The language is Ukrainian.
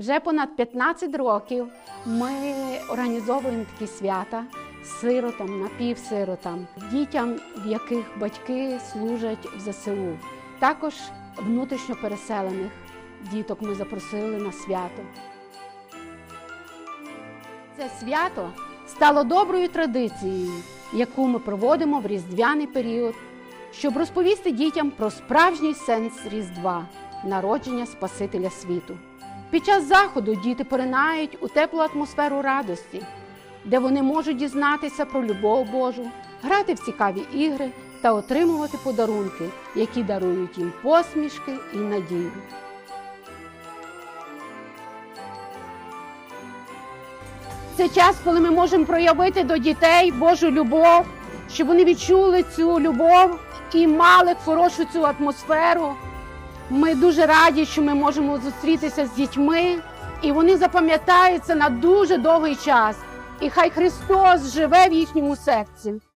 Вже понад 15 років ми організовуємо такі свята сиротам, напівсиротам, дітям, в яких батьки служать в ЗСУ. Також внутрішньо переселених діток ми запросили на свято. Це свято стало доброю традицією, яку ми проводимо в різдвяний період, щоб розповісти дітям про справжній сенс Різдва народження Спасителя світу. Під час заходу діти поринають у теплу атмосферу радості, де вони можуть дізнатися про любов Божу, грати в цікаві ігри та отримувати подарунки, які дарують їм посмішки і надію. Це час, коли ми можемо проявити до дітей Божу любов, щоб вони відчули цю любов і мали хорошу цю атмосферу. Ми дуже раді, що ми можемо зустрітися з дітьми, і вони запам'ятаються на дуже довгий час. І хай Христос живе в їхньому серці.